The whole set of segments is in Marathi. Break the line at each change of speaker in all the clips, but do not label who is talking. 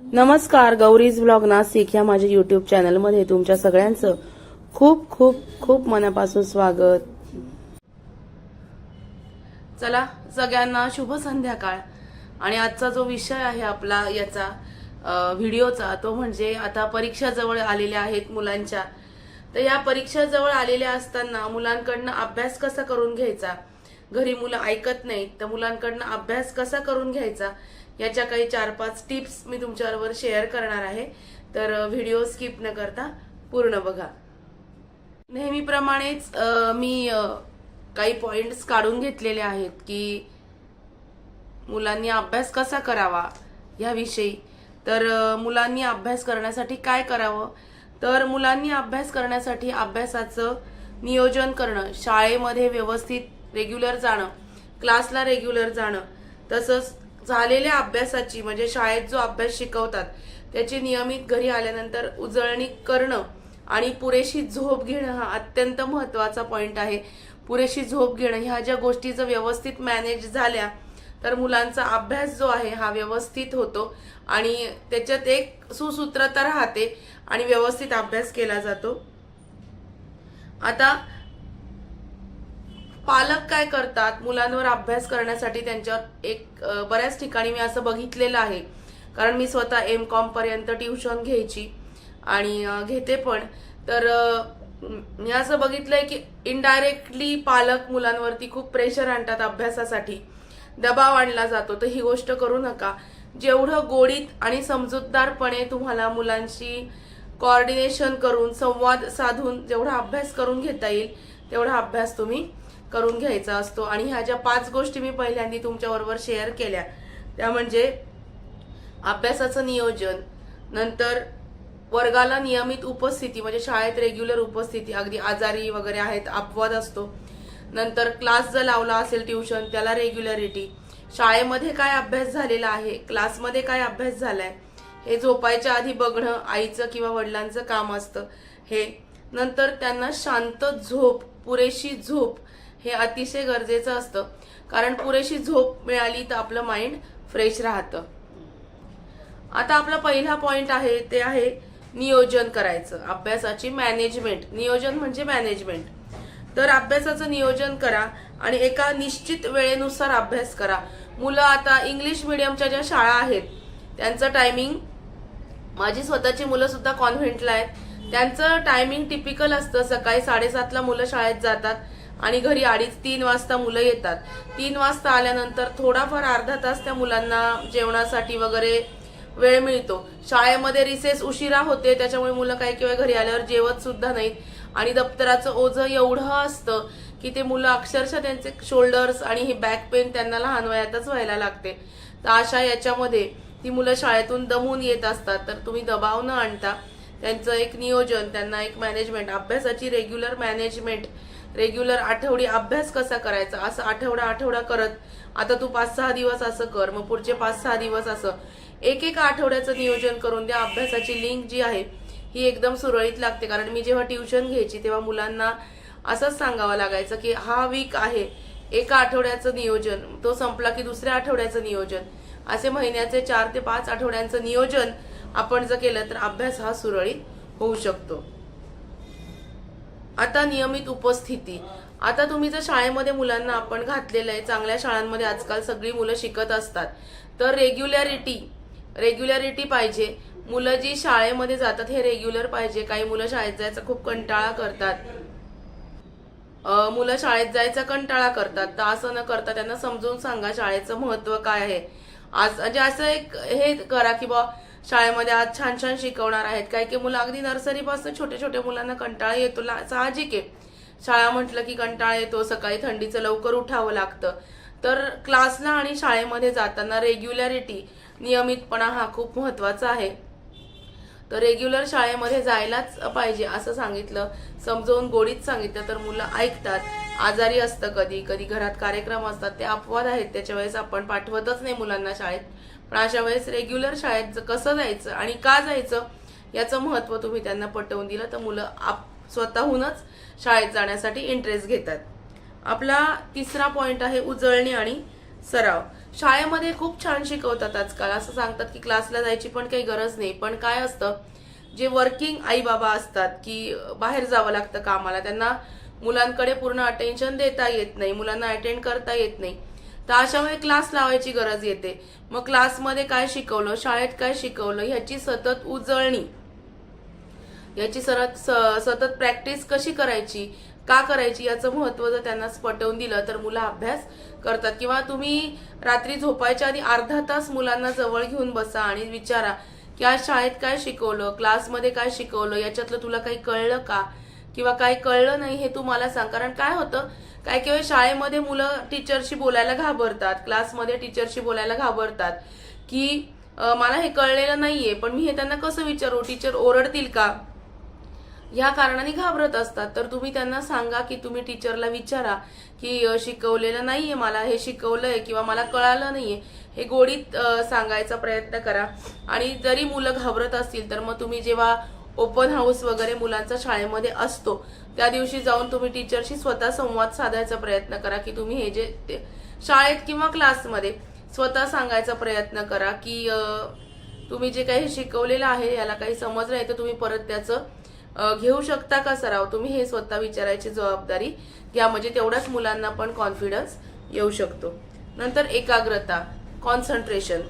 नमस्कार गौरीज ब्लॉग नाशिक या माझ्या युट्यूब चॅनलमध्ये तुमच्या सगळ्यांचं खूप खूप खूप मनापासून स्वागत. चला सगळ्यांना शुभ संध्याकाळ. आणि आजचा जो विषय आहे आपला याचा व्हिडिओचा तो म्हणजे आता परीक्षा जवळ आलेल्या आहेत मुलांच्या. तर या परीक्षा जवळ आलेल्या असताना मुलांकडनं अभ्यास कसा करून घ्यायचा? घरी मुलं ऐकत नाहीत तर मुलांकडनं अभ्यास कसा करून घ्यायचा? याच्या काही चार पाच टिप्स मी तुमच्याबरोबर शेअर करणार आहे. तर व्हिडिओ स्किप न करता पूर्ण बघा. नेहमीप्रमाणेच मी काही पॉइंट्स काढून घेतलेले आहेत की मुलांनी अभ्यास कसा करावा ह्याविषयी. तर मुलांनी अभ्यास करण्यासाठी काय करावं? तर मुलांनी अभ्यास करण्यासाठी अभ्यासाचं नियोजन करणं शाळेमध्ये व्यवस्थित रेग्युलर जाणं क्लासला रेग्युलर जाणं तसंच झालेल्या अभ्यासाची म्हणजे शाळेत जो अभ्यास शिकवतात त्याची नियमित घरी आल्यानंतर उजळणी करणं आणि पुरेशी झोप घेणं हा अत्यंत महत्त्वाचा पॉईंट आहे. पुरेशी झोप घेणं ह्या ज्या गोष्टी जर व्यवस्थित मॅनेज झाल्या तर मुलांचा अभ्यास जो आहे हा व्यवस्थित होतो आणि त्याच्यात एक सुसूत्रता राहते आणि व्यवस्थित अभ्यास केला जातो. आता पालक काय करतात मुलांवर अभ्यास करण्यासाठी त्यांच्यावर एक बऱ्याच ठिकाणी मी असं बघितलेलं आहे. कारण मी स्वतः एम कॉम पर्यंत ट्युशन घ्यायची आणि घेते पण. तर मी असं बघितलंय की इनडायरेक्टली पालक मुलांवरती खूप प्रेशर आणतात अभ्यासासाठी. दबाव आणला जातो. तर ही गोष्ट करू नका. जेवढं गोडीत आणि समजूतदारपणे तुम्हाला मुलांशी कोऑर्डिनेशन करून संवाद साधून जेवढा अभ्यास करून घेता येईल तेवढा अभ्यास तुम्ही करून घ्यायचा असतो. आणि ह्या ज्या पाच गोष्टी मी पहिल्यांदा तुमच्याबरोबर शेअर केल्या त्या म्हणजे अभ्यासाचं नियोजन नंतर वर्गाला नियमित उपस्थिती म्हणजे शाळेत रेग्युलर उपस्थिती अगदी आजारी वगैरे आहेत अपवाद असतो. नंतर क्लास जर लावला असेल ट्युशन त्याला रेग्युलरिटी शाळेमध्ये काय अभ्यास झालेला आहे? क्लासमध्ये काय अभ्यास झालाय? हे झोपायच्या आधी बघणं आईचं किंवा वडिलांचं काम असतं. हे. नंतर त्यांना शांत झोप पुरेशी झोप हे अतिशय गरजेचं असतं. कारण पुरेशी झोप मिळाली तर आपलं माइंड फ्रेश राहतं. आता आपला पहिला पॉइंट आहे ते आहे नियोजन करायचं. अभ्यासाची मॅनेजमेंट नियोजन म्हणजे मॅनेजमेंट तर अभ्यासाचं नियोजन करा आणि एका निश्चित वेळेनुसार अभ्यास करा. मुलं आता इंग्लिश मिडियमच्या ज्या शाळा आहेत त्यांचं टायमिंग माझी स्वतःची मुलं सुद्धा कॉन्व्हेंटला आहेत. त्यांचं टायमिंग टिपिकल असतं. सकाळी साडेसातला मुलं शाळेत जातात. आणि घरी अडीच तीन वाजता मुलं येतात. तीन वाजता आल्यानंतर थोडाफार अर्धा तास त्या मुलांना जेवणासाठी वगैरे वेळ मिळतो. शाळेमध्ये रिसेस उशिरा होते त्याच्यामुळे मुलं काही किंवा घरी आल्यावर जेवत सुद्धा नाहीत. आणि दप्तराचं ओझं एवढं असतं की ते मुलं अक्षरशः त्यांचे शोल्डर्स आणि ही बॅक पेन त्यांना लहान वयातच व्हायला लागते. तर अशा याच्यामध्ये ती मुलं शाळेतून दमून येत असतात. तर तुम्ही दबाव न आणता त्यांचं एक नियोजन त्यांना एक मॅनेजमेंट अभ्यासाची रेग्युलर मॅनेजमेंट रेग्युलर आठवडी अभ्यास कसा करायचा? असं आठवडा आठवडा करत आता तू पाच सहा दिवस असं कर मग पुढचे पाच सहा दिवस असं. एक एक आठवड्याचं नियोजन करून द्या अभ्यासाची लिंक जी आहे ही एकदम सुरळीत लागते. कारण मी जेव्हा ट्युशन घ्यायची तेव्हा मुलांना असंच सांगावं लागायचं की हा वीक आहे एका आठवड्याचं नियोजन तो संपला की दुसऱ्या आठवड्याचं नियोजन. असे महिन्याचे चार ते पाच आठवड्यांचं नियोजन आपण जर केलं तर अभ्यास हा सुरळीत होऊ शकतो. आता नियमित उपस्थिती. आता तुम्ही जर शाळेमध्ये मुलांना आपण घातलेलं आहे चांगल्या शाळांमध्ये आजकाल सगळी मुलं शिकत असतात तर रेग्युलॅरिटी रेग्युलॅरिटी पाहिजे. मुलं जी शाळेमध्ये जातात हे रेग्युलर पाहिजे. काही मुलं शाळेत जायचा खूप कंटाळा करतात. मुलं शाळेत जायचा कंटाळा करतात. तर असं न करता त्यांना समजून सांगा शाळेचं महत्त्व काय आहे. आज म्हणजे असं एक हे करा की बा शाळेमध्ये आज छान छान शिकवणार आहेत. काही काही मुलं अगदी नर्सरीपासून छोट्या छोट्या मुलांना कंटाळा येतो ला- साहजिक आहे. शाळा म्हटलं की कंटाळा येतो सकाळी थंडीचं लवकर उठावं लागतं. तर क्लासला आणि शाळेमध्ये जाताना रेग्युलॅरिटी नियमितपणा हा खूप महत्त्वाचा आहे. तर रेग्युलर शाळेमध्ये जायलाच पाहिजे असं सांगितलं. समजावून गोडीत सांगितलं तर मुलं ऐकतात. आजारी असतं कधी कधी घरात कार्यक्रम असतात. ते अपवाद आहेत. त्याच्या वेळेस आपण पाठवतच नाही मुलांना शाळेत. पण अशा वेळेस रेग्युलर शाळेत कसं जायचं आणि का जायचं याचं महत्त्व तुम्ही त्यांना पटवून दिलं तर मुलं आप स्वतःहूनच शाळेत जाण्यासाठी इंटरेस्ट घेतात. आपला तिसरा पॉईंट आहे उजळणी आणि सराव. शाळेमध्ये खूप छान शिकवतात आजकाल. असं सांगतात की क्लासला जायची पण काही गरज नाही. पण काय असतं जे वर्किंग आई बाबा असतात की बाहेर जावं लागतं कामाला त्यांना मुलांकडे पूर्ण अटेन्शन देता येत नाही मुलांना अटेंड करता येत नाही. तर अशामुळे क्लास लावायची गरज येते. मग क्लासमध्ये काय शिकवलं शाळेत काय शिकवलं ह्याची सतत उजळणी याची सरत स- सतत प्रॅक्टिस कशी करायची का करायची याचं महत्त्व जर त्यांना पटवून दिलं तर मुलं अभ्यास करतात. किंवा तुम्ही रात्री झोपायच्या आधी अर्धा तास मुलांना जवळ घेऊन बसा आणि विचारा की आज शाळेत काय शिकवलं क्लासमध्ये काय शिकवलं याच्यातलं तुला काही कळलं का? किंवा काही कळलं नाही हे तू मला सांग. कारण काय होतं काय काही शाळेमध्ये मुलं टीचरशी बोलायला घाबरतात क्लासमध्ये टीचरशी बोलायला घाबरतात की मला हे कळलेलं नाहीये पण मी हे त्यांना कसं विचारू? टीचर ओरडतील का? या कारणाने घाबरत असतात. तर तुम्ही त्यांना सांगा की तुम्ही टीचरला विचारा की शिकवलेलं नाहीये मला हे शिकवलंय किंवा मला कळालं नाहीये. हे गोडीत सांगायचा प्रयत्न करा. आणि जरी मुलं घाबरत असतील तर मग तुम्ही जेव्हा ओपन हाऊस वगैरे मुलांचा शाळेमध्ये असतो त्या दिवशी जाऊन तुम्ही टीचरशी स्वतः संवाद साधायचा प्रयत्न करा की तुम्ही हे जे ते- शाळेत किंवा क्लासमध्ये स्वतः सांगायचा प्रयत्न करा की तुम्ही जे काही शिकवलेलं आहे याला काही समजलं नाही तर तुम्ही परत त्याचं घेऊ शकता का सराव? तुम्ही हे स्वतः विचारायची जबाबदारी घ्या. म्हणजे तेवढ्याच मुलांना पण कॉन्फिडन्स येऊ शकतो. नंतर एकाग्रता कॉन्सन्ट्रेशन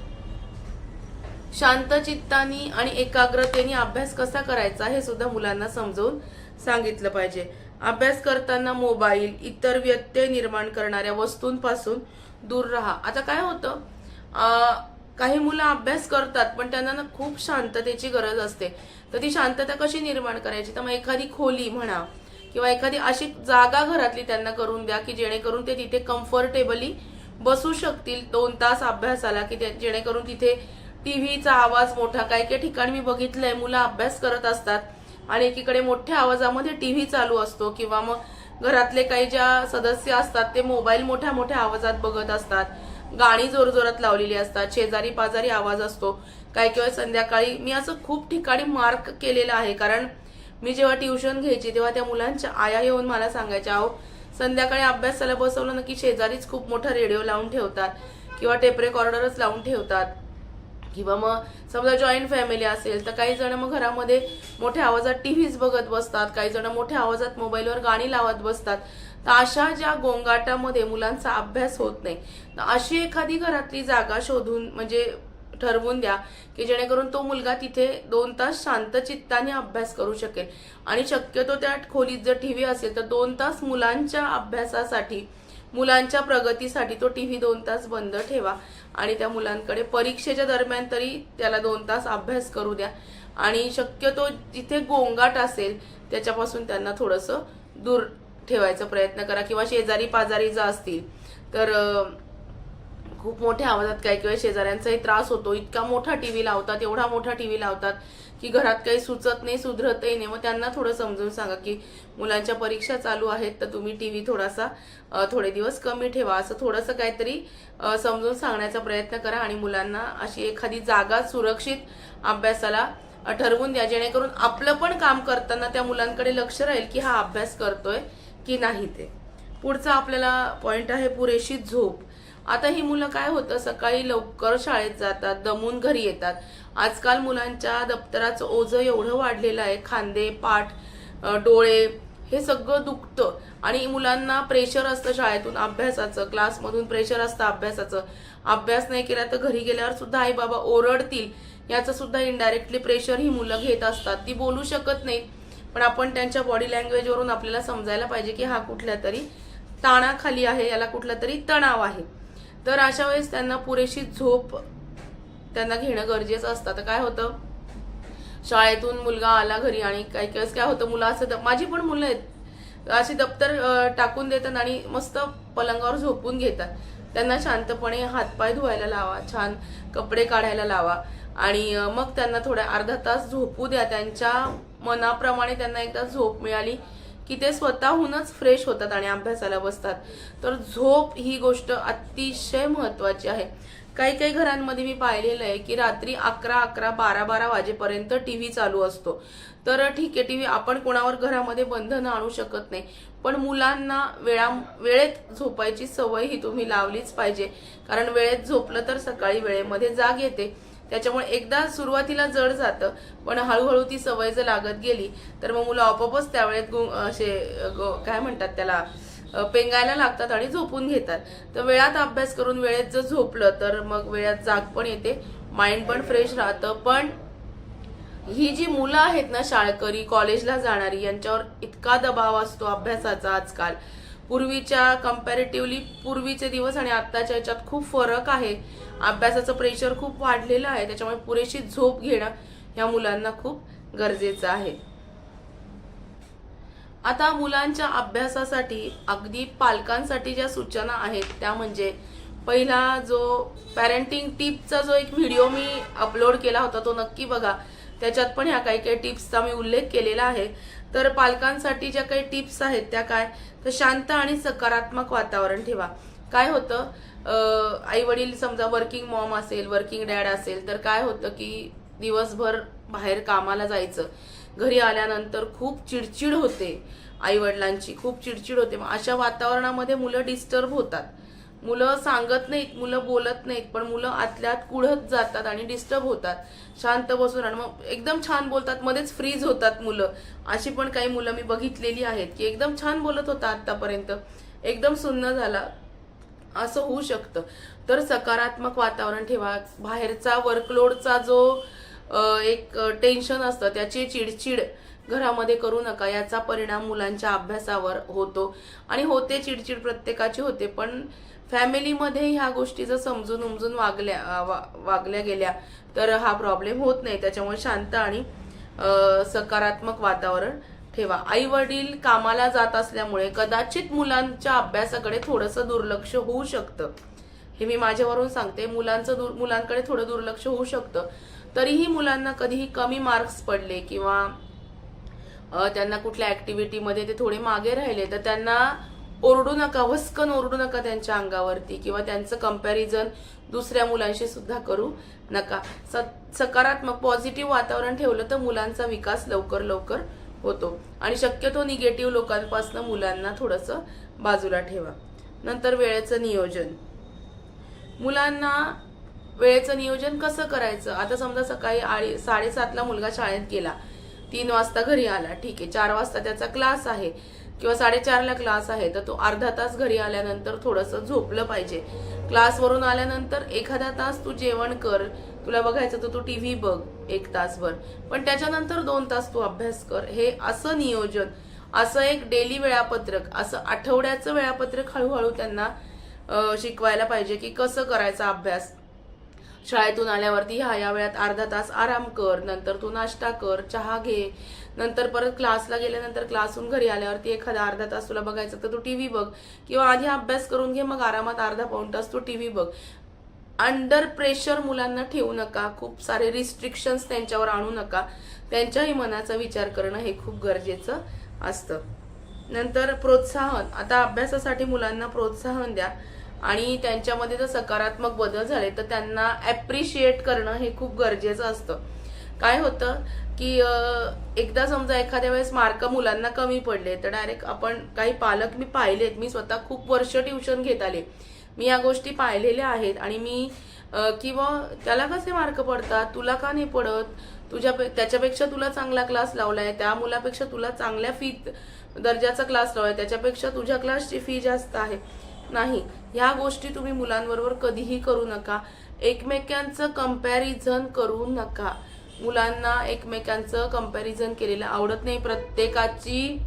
शांत चित्तानी आणि एकाग्रतेने अभ्यास कसा करायचा हे सुद्धा मुलांना समजवून सांगितलं पाहिजे. अभ्यास करताना मोबाईल इतर व्यत्यय निर्माण करणाऱ्या वस्तूंपासून दूर राहा. आता काय होतं? काही मुलं अभ्यास करतात पण त्यांना ना खूप शांततेची गरज असते. तर ती शांतता कशी निर्माण करायची? तर मग एखादी खोली म्हणा किंवा एखादी अशी जागा घरातली त्यांना करून द्या की जेणेकरून ते तिथे कम्फर्टेबली बसू शकतील दोन तास अभ्यासाला की ते- जेणेकरून तिथे टीव्हीचा आवाज मोठा काही काही ठिकाणी मी बघितलंय मुलं अभ्यास करत असतात आणि एकीकडे मोठ्या आवाजामध्ये टीव्ही चालू असतो किंवा मग घरातले काही ज्या सदस्य असतात ते मोबाईल मोठ्या मोठ्या आवाजात बघत असतात. गाणी जोरजोरात लावलेली असतात शेजारी पाजारी आवाज असतो. काही किंवा संध्याकाळी मी असं खूप ठिकाणी मार्क केलेलं आहे. कारण मी जेव्हा ट्युशन घ्यायची तेव्हा त्या मुलांच्या आया येऊन मला सांगायच्या अहो संध्याकाळी अभ्यासाला बसवलं ना की शेजारीच खूप मोठा रेडिओ लावून ठेवतात किंवा टेप रेकॉर्डरच लावून ठेवतात. किंवा मग समजा जॉईंट फॅमिली असेल तर काही जण मग घरामध्ये मोठ्या आवाजात टीव्हीच बघत बसतात काही जण मोठ्या आवाजात मोबाईलवर गाणी लावत बसतात. तर अशा ज्या गोंगाटामध्ये मुलांचा अभ्यास होत नाही तर अशी एखादी घरातली जागा शोधून म्हणजे ठरवून द्या की जेणेकरून तो मुलगा तिथे दोन तास शांत चित्ताने अभ्यास करू शकेल. आणि शक्यतो त्या खोलीत जर टीव्ही असेल तर दोन तास मुलांच्या अभ्यासासाठी मुलांच्या प्रगतीसाठी तो टीव्ही दोन तास बंद ठेवा आणि त्या मुलांकडे परीक्षेच्या दरम्यान तरी त्याला दोन तास अभ्यास करू द्या. आणि शक्यतो जिथे गोंगाट असेल त्याच्यापासून त्यांना थोडंसं दूर ठेवायचा प्रयत्न करा किंवा शेजारी पाजारी जर असतील तर खूप मोठ्या आवाजात काही काही शेजाऱ्यांचाही त्रास होतो. इतका मोठा टी व्ही लावतात एवढा मोठा टी व्ही लावतात की घरात काही सुचत नाही सुधरतही नाही. मग त्यांना थोडं समजून सांगा की मुलांच्या परीक्षा चालू आहेत तर तुम्ही टी व्ही थोडासा थोडे दिवस कमी ठेवा. असं थोडंसं काहीतरी समजून सांगण्याचा प्रयत्न करा आणि मुलांना अशी एखादी जागा सुरक्षित अभ्यासाला ठरवून द्या. जेणेकरून आपलं पण काम करताना त्या मुलांकडे लक्ष राहील की हा अभ्यास करतोय. की नाही ते. पुढचा आपल्याला पॉईंट आहे पुरेशी झोप. आता ही मुलं काय होतं सकाळी लवकर शाळेत जातात दमून घरी येतात. आजकाल मुलांच्या दप्तराचं ओझं एवढं वाढलेलं आहे खांदे पाठ डोळे हे सगळं दुखतं. आणि मुलांना प्रेशर असतं शाळेतून अभ्यासाचं क्लासमधून प्रेशर असतं अभ्यासाचं. अभ्यास नाही केला तर घरी गेल्यावर सुद्धा आई बाबा ओरडतील. याचं सुद्धा इनडायरेक्टली प्रेशर ही मुलं घेत असतात. ती बोलू शकत नाहीत. पण आपण त्यांच्या बॉडी लँग्वेजवरून आपल्याला समजायला पाहिजे की हा कुठल्या तरी ताणाखाली आहे याला कुठला तरी तणाव आहे. तर अशा वेळेस त्यांना पुरेशी झोप त्यांना घेणं गरजेचं असतं. तर काय होतं? शाळेतून मुलगा आला घरी आणि काही काही वेळेस काय होतं? मुलं असं द- माझी पण मुलं आहेत. अशी दप्तर टाकून देतात आणि मस्त पलंगावर झोपून घेतात. त्यांना शांतपणे हातपाय धुवायला लावा छान कपडे काढायला लावा. आणि मग त्यांना थोड्या अर्धा तास झोपू द्या. त्यांच्या मनाप्रमाणे त्यांना एकदा झोप मिळाली की ते स्वतःहूनच फ्रेश होतात आणि अभ्यासाला बसतात. तर झोप ही गोष्ट अतिशय महत्वाची आहे. काही काही घरांमध्ये मी पाहिलेलं आहे की रात्री अकरा अकरा बारा बारा वाजेपर्यंत टी व्ही चालू असतो. तर ठीक आहे टी व्ही आपण कोणावर घरामध्ये बंधनं आणू शकत नाही. पण मुलांना वेळा वेळेत झोपायची सवय ही तुम्ही लावलीच पाहिजे. कारण वेळेत झोपलं तर सकाळी वेळेमध्ये जाग येते. त्याच्यामुळे एकदा सुरुवातीला जड जातं पण हळूहळू ती सवय जर लागत गेली तर मग मुलं आपोआपच त्यावेळेत गु- असे काय म्हणतात त्याला पेंगायला लागतात आणि झोपून घेतात. तर वेळात अभ्यास करून वेळेत जर झोपलं तर मग वेळात जाग पण येते माइंड पण फ्रेश राहतं पण ही जी मुलं आहेत ना शाळकरी कॉलेजला जाणारी यांच्यावर इतका दबाव असतो अभ्यासाचा आजकाल. पूर्वीच्या कम्पॅरेटिव्हली पूर्वीचे दिवस आणि आत्ताच्या याच्यात खूप फरक आहे. अभ्यासाचं प्रेशर खूप वाढलेलं आहे त्याच्यामुळे पुरेशी झोप घेणं ह्या मुलांना खूप गरजेचं आहे. आता मुलांच्या अभ्यासासाठी अगदी पालकांसाठी ज्या सूचना आहेत त्या म्हणजे पहिला जो पॅरेंटिंग टिपचा जो एक व्हिडिओ मी अपलोड केला होता तो नक्की बघा. त्याच्यात पण ह्या काही काही टिप्सचा मी उल्लेख केलेला आहे. तर पालकांसाठी ज्या काही टिप्स आहेत त्या काय? तर शांत आणि सकारात्मक वातावरण ठेवा. काय होतं? आई वडील समजा वर्किंग मॉम असेल वर्किंग डॅड असेल तर काय होतं की दिवसभर बाहेर कामाला जायचं. घरी आल्यानंतर खूप चिडचिड होते आई वडिलांची खूप चिडचिड होते. मग अशा वातावरणामध्ये मुलं डिस्टर्ब होतात. मुलं सांगत नाहीत मुलं बोलत नाहीत पण मुलं आतल्यात कुढत जातात आणि डिस्टर्ब होतात. शांत बसून आणि मग एकदम छान बोलतात मध्येच फ्रीज होतात मुलं. अशी पण काही मुलं मी बघितलेली आहेत की एकदम छान बोलत होता आतापर्यंत एकदम सुन्न झाला. असं होऊ शकतं. तर सकारात्मक वातावरण ठेवा. बाहेरचा वर्कलोडचा जो एक टेन्शन असतं त्याची चिडचिड घरामध्ये करू नका. याचा परिणाम मुलांच्या अभ्यासावर होतो. आणि होते चिडचिड प्रत्येकाची होते पण फॅमिलीमध्ये ह्या गोष्टी जर समजून उमजून वागल्या वा- वागल्या गेल्या तर हा प्रॉब्लेम होत नाही. त्याच्यामुळे शांत आणि सकारात्मक वातावरण ठेवा आई वडील कामाला जात असल्यामुळे कदाचित मुलांच्या अभ्यासाकडे थोडंसं दुर्लक्ष होऊ शकतं. हे मी माझ्यावरून सांगते. मुलांचं दुर मुलांकडे थोडं दुर्लक्ष होऊ शकतं. तरीही मुलांना कधीही कमी मार्क्स पडले किंवा त्यांना कुठल्या ऍक्टिव्हिटीमध्ये ते थोडे मागे राहिले तर त्यांना ओरडू नका वस्कन ओरडू नका त्यांच्या अंगावरती किंवा त्यांचं कंपॅरिझन दुसऱ्या मुलांशी सुद्धा करू नका. स- सकारात्मक पॉझिटिव्ह वातावरण ठेवलं तर मुलांचा विकास लवकर लवकर होतो. आणि शक्यतो निगेटिव्ह लोकांपासून मुलांना थोडंसं बाजूला ठेवा. नंतर वेळेचं नियोजन. मुलांना वेळेचं नियोजन कसं करायचं? आता समजा सकाळी आळी साडेसातला मुलगा शाळेत गेला. तीन वाजता घरी आला. ठीक आहे चार वाजता त्याचा क्लास आहे. किंवा साडेचारला क्लास आहे तर तो अर्धा तास घरी आल्यानंतर थोडंसं झोपलं पाहिजे. क्लासवरून आल्यानंतर एखादा तास तू जेवण कर तुला बघायचं तर तू टीव्ही बघ एक तासभर. पण त्याच्यानंतर दोन तास तू अभ्यास कर. हे असं नियोजन असं एक डेली वेळापत्रक असं आठवड्याचं वेळापत्रक हळूहळू त्यांना शिकवायला पाहिजे की कसं करायचा अभ्यास. शाळेतून आल्यावरती ह्या या वेळात अर्धा तास आराम कर नंतर तू नाश्ता कर चहा घे नंतर परत क्लासला गेल्यानंतर क्लासहून घरी आल्यावरती एखादा अर्धा तास तुला बघायचं तर तू टी व्ही बघ. किंवा आधी अभ्यास करून घे मग आरामात अर्धा पाऊण तास तू टी व्ही बघ. अंडर प्रेशर मुलांना ठेवू नका. खूप सारे रिस्ट्रिक्शन्स त्यांच्यावर आणू नका. त्यांच्याही मनाचा विचार करणं हे खूप गरजेचं असतं. नंतर प्रोत्साहन. आता अभ्यासासाठी मुलांना प्रोत्साहन द्या. आणि त्यांच्यामध्ये जर सकारात्मक बदल झाले तर त्यांना ॲप्रिशिएट करणं हे खूप गरजेचं असतं. काय होतं की एकदा समजा एखाद्या वेळेस मार्क मुलांना कमी पडले तर डायरेक्ट आपण काही पालक मी पाहिलेत मी स्वतः खूप वर्ष ट्युशन घेत आले. मी या गोष्टी पाहिलेल्या आहेत आणि मी किंवा त्याला कसे मार्क पडतात तुला का नाही पडत? तुझ्या त्याच्यापेक्षा तुला चांगला क्लास लावलाय त्या मुलापेक्षा तुला चांगल्या फी दर्जाचा क्लास लावलाय त्याच्यापेक्षा तुझ्या क्लासची फी जास्त आहे. नाही ह्या गोष्टी तुम्ही मुलांबरोबर कधीही करू नका. एकमेकांचं कंपॅरिझन करू नका. मुलांना एकमेकांचं कंपॅरिझन केलेलं आवडत नाही. प्रत्येकाची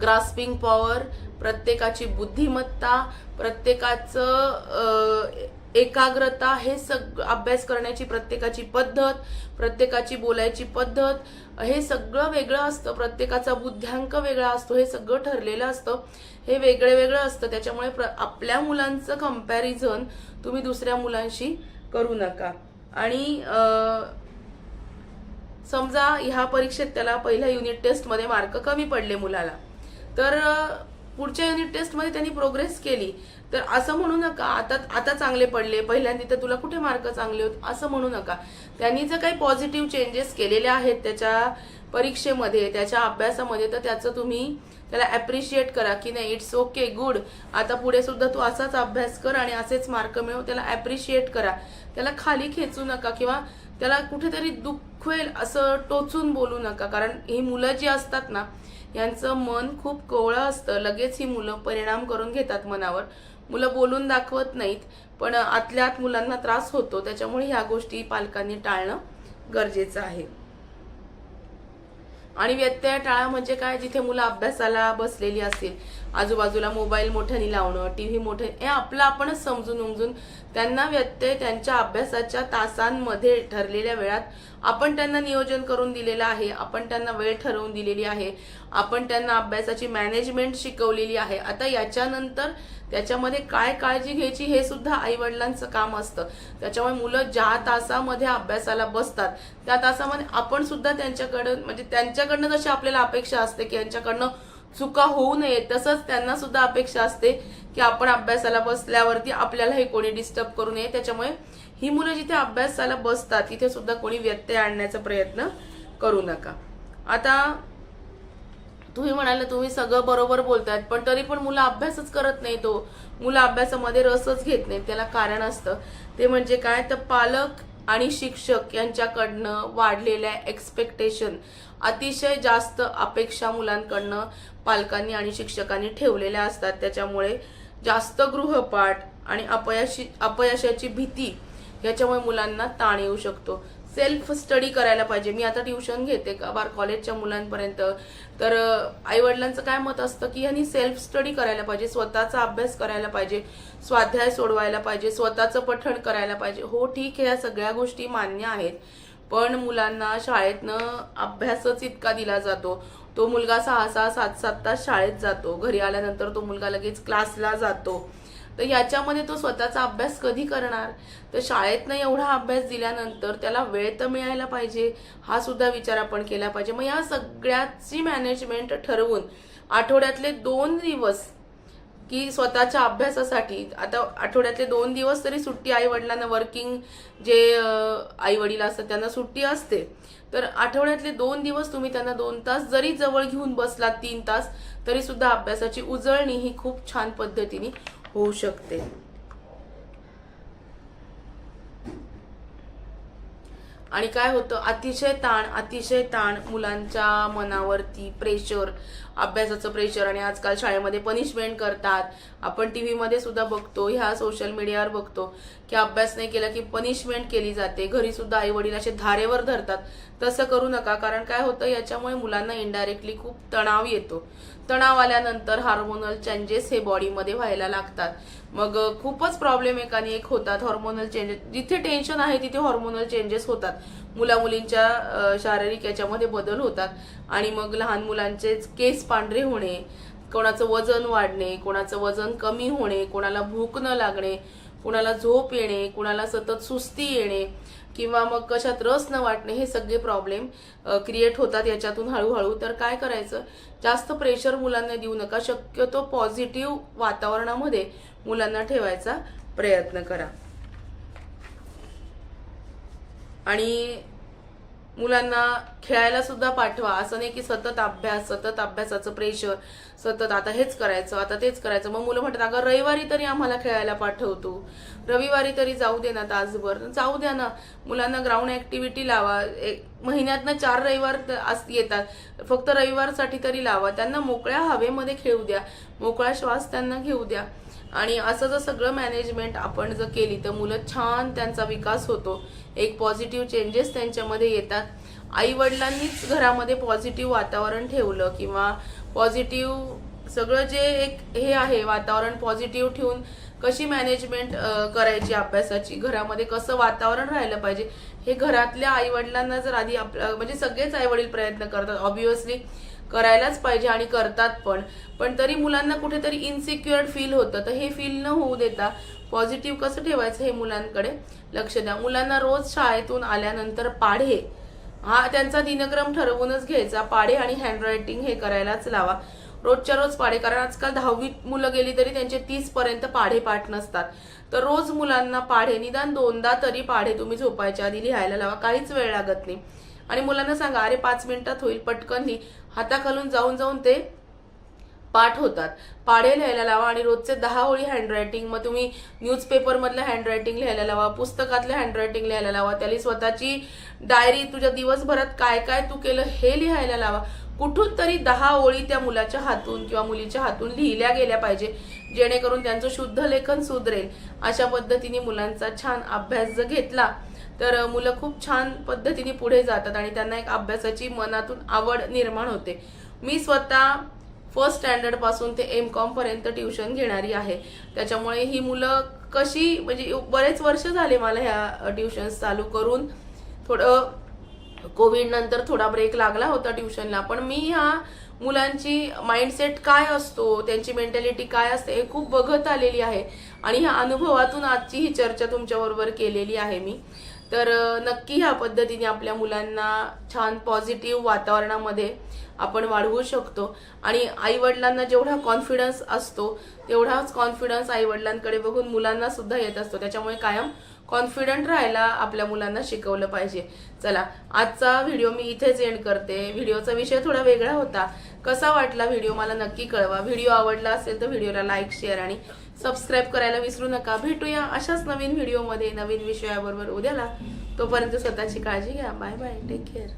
ग्रास्पिंग पॉवर प्रत्येकाची बुद्धिमत्ता प्रत्येकाचं एकाग्रता हे सग अभ्यास करण्याची प्रत्येकाची पद्धत प्रत्येकाची बोलायची पद्धत हे सगळं वेगळं असतं. प्रत्येकाचा बुद्ध्यांक वेगळा असतो. हे सगळं ठरलेलं असतं. हे वेगळं वेगळं असतं. त्याच्यामुळे प्र आपल्या मुलांचं कंपॅरिझन तुम्ही दुसऱ्या मुलांशी करू नका. आणि समजा ह्या परीक्षेत त्याला पहिल्या युनिट टेस्टमध्ये मार्क कमी पडले मुलाला. तर पुढच्या युनिट टेस्टमध्ये त्यांनी प्रोग्रेस केली. तर असं म्हणू नका आता आता चांगले पडले पहिल्यांदा तर तुला कुठे मार्क चांगले होत असं म्हणू नका. त्यांनी जर काही पॉझिटिव्ह चेंजेस केलेले आहेत त्याच्या परीक्षेमध्ये त्याच्या अभ्यासामध्ये तर त्याचं तुम्ही त्याला ॲप्रिशिएट करा की नाही इट्स ओके गुड आता पुढे सुद्धा तू असाच अभ्यास कर आणि असेच मार्क मिळव त्याला ॲप्रिशिएट करा. त्याला खाली खेचू नका किंवा त्याला कुठेतरी दुःख दुखवेल असं टोचून बोलू नका. कारण ही मुलं जी असतात ना यांचं मन खूप कोवळं असतं. लगेच ही मुलं परिणाम करून घेतात मनावर. मुलं बोलून दाखवत नाहीत पण आतल्या आत मुलांना त्रास होतो. त्याच्यामुळे ह्या गोष्टी पालकांनी टाळणं गरजेचं आहे. आणि व्यत्यय टाळा म्हणजे काय? जिथे मुलं अभ्यासाला बसलेली असतील आजूबाजूला मोबाईल मोठ्याने लावणं टी व्ही मोठे हे आपलं आपणच समजून उमजून त्यांना व्यत्यय त्यांच्या अभ्यासाच्या तासांमध्ये ठरलेल्या वेळात आपण त्यांना नियोजन करून दिलेलं आहे आपण त्यांना वेळ ठरवून दिलेली आहे आपण त्यांना अभ्यासाची मॅनेजमेंट शिकवलेली आहे. आता याच्यानंतर त्याच्यामध्ये काय काळजी घ्यायची हे सुद्धा आई वडिलांचं काम असतं. त्याच्यामुळे मुलं ज्या तासामध्ये अभ्यासाला बसतात त्या तासामध्ये आपण सुद्धा त्यांच्याकडं म्हणजे त्यांच्याकडनं जशी आपल्याला अपेक्षा असते की यांच्याकडनं चुका होऊ नये तसंच त्यांना सुद्धा अपेक्षा असते की आपण अभ्यासाला बसल्यावरती आपल्याला हे कोणी डिस्टर्ब करू नये. त्याच्यामुळे ही मुलं जिथे अभ्यासाला बसतात तिथे सुद्धा कोणी व्यत्यय आणण्याचा प्रयत्न करू नका. आता तुम्ही म्हणाले तुम्ही सगळं बरोबर बोलतायत पण तरी पण मुलं अभ्यासच करत नाही तो. मुलं अभ्यासामध्ये रसच घेत नाहीत त्याला कारण असतं. ते म्हणजे काय? तर पालक आणि शिक्षक यांच्याकडनं वाढलेल्या एक्सपेक्टेशन अतिशय जास्त अपेक्षा मुलांकडनं पालकांनी आणि शिक्षकांनी ठेवलेल्या असतात. त्याच्यामुळे जास्त गृहपाठ आणि अपयशी अपयशाची भीती याच्यामुळे मुलांना ताण येऊ शकतो. सेल्फ स्टडी करायला पाहिजे. मी आता ट्युशन घेते का? बार कॉलेजच्या मुलांपर्यंत. तर आई वडिलांचं काय मत असतं की ह्यांनी सेल्फ स्टडी करायला पाहिजे. स्वतःचा अभ्यास करायला पाहिजे. स्वाध्याय सोडवायला पाहिजे. स्वतःचं पठण करायला पाहिजे. हो ठीक आहे या सगळ्या गोष्टी मान्य आहेत. पण मुलांना शाळेतनं अभ्यासच इतका दिला जातो. तो मुलगा सहा सहा सात सात तास शाळेत जातो. घरी आल्यानंतर तो मुलगा लगेच क्लासला जातो. तर याच्यामध्ये तो स्वतःचा अभ्यास कधी करणार? तर शाळेतनं एवढा अभ्यास दिल्यानंतर त्याला वेळ तर मिळायला पाहिजे हा सुद्धा विचार आपण केला पाहिजे. मग या सगळ्याची मॅनेजमेंट ठरवून आठवड्यातले दोन दिवस की स्वतःच्या अभ्यासासाठी आता आठवड्यातले दोन दिवस तरी सुट्टी आई वडिलांना वर्किंग जे आई वडील असतात त्यांना सुट्टी असते. तर आठवड्यातले दोन दिवस तुम्ही त्यांना दोन तास जरी जवळ घेऊन बसलात तीन तास तरी सुद्धा अभ्यासाची उजळणी ही खूप छान पद्धतीने होऊ शकते. आणि काय होतं? अतिशय ताण अतिशय ताण मुलांच्या मनावरती प्रेशर अभ्यासाचं प्रेशर आणि आजकाल शाळेमध्ये पनिशमेंट करतात. आपण टी व्हीमध्ये सुद्धा बघतो ह्या सोशल मीडियावर बघतो की अभ्यास नाही केला की पनिशमेंट केली जाते. घरी सुद्धा आई वडील असे धारेवर धरतात. तसं करू नका कारण काय होतं? याच्यामुळे मुलांना इनडायरेक्टली खूप तणाव येतो. तणाव आल्यानंतर हार्मोनल चेंजेस हे बॉडीमध्ये व्हायला लागतात. मग खूपच प्रॉब्लेम एकाने एक होतात हॉर्मोनल चेंजेस जिथे टेन्शन आहे तिथे हॉर्मोनल चेंजेस होतात. मुला मुलींच्या शारीरिक याच्यामध्ये बदल होतात. आणि मग लहान मुलांचे केस पांढरे होणे कोणाचं वजन वाढणे कोणाचं वजन कमी होणे कोणाला भूक न लागणे कुणाला झोप येणे कुणाला सतत सुस्ती येणे किंवा मग कशात रस न वाटणे हे सगळे प्रॉब्लेम क्रिएट होतात याच्यातून हळूहळू. तर काय करायचं? जास्त प्रेशर मुलांना देऊ नका. शक्यतो पॉझिटिव्ह वातावरणामध्ये मुलांना ठेवायचा प्रयत्न करा. आणि मुलांना खेळायला सुद्धा पाठवा. असं नाही की सतत अभ्यास सतत अभ्यासाचं प्रेशर सतत आता हेच करायचं आता तेच करायचं. मग मुलं म्हणतात अगं रविवारी तरी आम्हाला खेळायला पाठवतो. रविवारी तरी जाऊ दे ना तासभर. जाऊ द्या ना. मुलांना ग्राउंड ऍक्टिव्हिटी लावा. एक महिन्यातनं चार रविवार अस- येतात. फक्त रविवारसाठी तरी लावा. त्यांना मोकळ्या हवेमध्ये खेळू द्या. मोकळा श्वास त्यांना घेऊ द्या. आणि असं जर सगळं मॅनेजमेंट आपण जर केली तर मुलं छान त्यांचा विकास होतो. एक पॉझिटिव्ह चेंजेस त्यांच्यामध्ये येतात. आई वडिलांनीच घरामध्ये पॉझिटिव्ह वातावरण ठेवलं किंवा पॉझिटिव्ह सगळं जे एक हे आहे वातावरण पॉझिटिव्ह ठेवून कशी मॅनेजमेंट करायची अभ्यासाची घरामध्ये कसं वातावरण राहिलं पाहिजे हे घरातल्या आई वडिलांना जर आधी आपलं म्हणजे सगळेच आई वडील प्रयत्न करतात. ऑब्विसली करायलाच पाहिजे आणि करतात पण. पण तरी मुलांना कुठेतरी इन्सिक्युअर्ड फील होतं. तर हे फील न होऊ देता पॉझिटिव्ह कसं ठेवायचं हे मुलांकडे लक्ष द्या. मुलांना रोज शाळेतून आल्यानंतर पाढे. हा त्यांचा दिनक्रम ठरवूनच घ्यायचा. पाढे आणि हँडरायटिंग हे करायलाच लावा. रोजच्या रोज पाढे. कारण आजकाल दहावीत मुलं गेली तरी त्यांचे तीस पर्यंत पाढे पाठ नसतात. तर रोज मुलांना पाढे निदान दोनदा तरी पाढे तुम्ही झोपायच्या आधी लिहायला लावा. काहीच वेळ लागत नाही. आणि मुलांना सांगा अरे पाच मिनिटात होईल पटकन लिही. हाताखालून जाऊन जाऊन ते पाठ होतात. पाढे लिहायला लावा आणि रोजचे दहा ओळी हँडरायटिंग मग तुम्ही न्यूजपेपरमधलं हँडरायटिंग लिहायला लावा पुस्तकातलं हँडरायटिंग लिहायला लावा त्याला स्वतःची डायरी तुझ्या दिवसभरात काय काय तू केलं हे लिहायला लावा. कुठून तरी दहा ओळी त्या मुलाच्या हातून किंवा मुलीच्या हातून लिहिल्या गेल्या पाहिजे. जेणेकरून त्यांचं शुद्ध लेखन सुधरेल अशा पद्धतीने मुलांचा छान अभ्यास जर घेतला तर मुलं खूप छान पद्धतीने पुढे जातात आणि त्यांना एक अभ्यासाची मनातून आवड निर्माण होते. मी स्वतः फर्स्ट स्टँडर्डपासून ते एम कॉम पर्यंत ट्युशन घेणारी आहे. त्याच्यामुळे ही मुलं कशी म्हणजे बरेच वर्ष झाले मला ह्या ट्युशन्स चालू करून. थोडं कोविड नंतर थोडा ब्रेक लागला होता ट्युशनला पण मी ह्या मुलांची माइंडसेट काय असतो त्यांची मेंटॅलिटी काय असते हे खूप बघत आलेली आहे. आणि ह्या अनुभवातून आजची ही चर्चा तुमच्याबरोबर केलेली आहे मी. तर नक्की ह्या पद्धतीने आपल्या मुलांना छान पॉझिटिव्ह वातावरणामध्ये आपण वाढवू शकतो. आणि आईवडिलांना जेवढा कॉन्फिडन्स असतो तेवढाच कॉन्फिडन्स आईवडिलांकडे बघून मुलांना सुद्धा येत असतो. त्याच्यामुळे कायम कॉन्फिडंट राहायला आपल्या मुलांना शिकवलं पाहिजे. चला आजचा व्हिडिओ मी इथेच एंड करते. व्हिडिओचा विषय थोडा वेगळा होता. कसा वाटला व्हिडिओ मला नक्की कळवा. व्हिडिओ आवडला असेल तर व्हिडिओला लाईक शेअर आणि सबस्क्राईब करायला विसरू नका. भेटूया अशाच नवीन व्हिडिओमध्ये नवीन विषयाबरोबर उद्याला. तोपर्यंत स्वतःची काळजी घ्या. Bye bye take care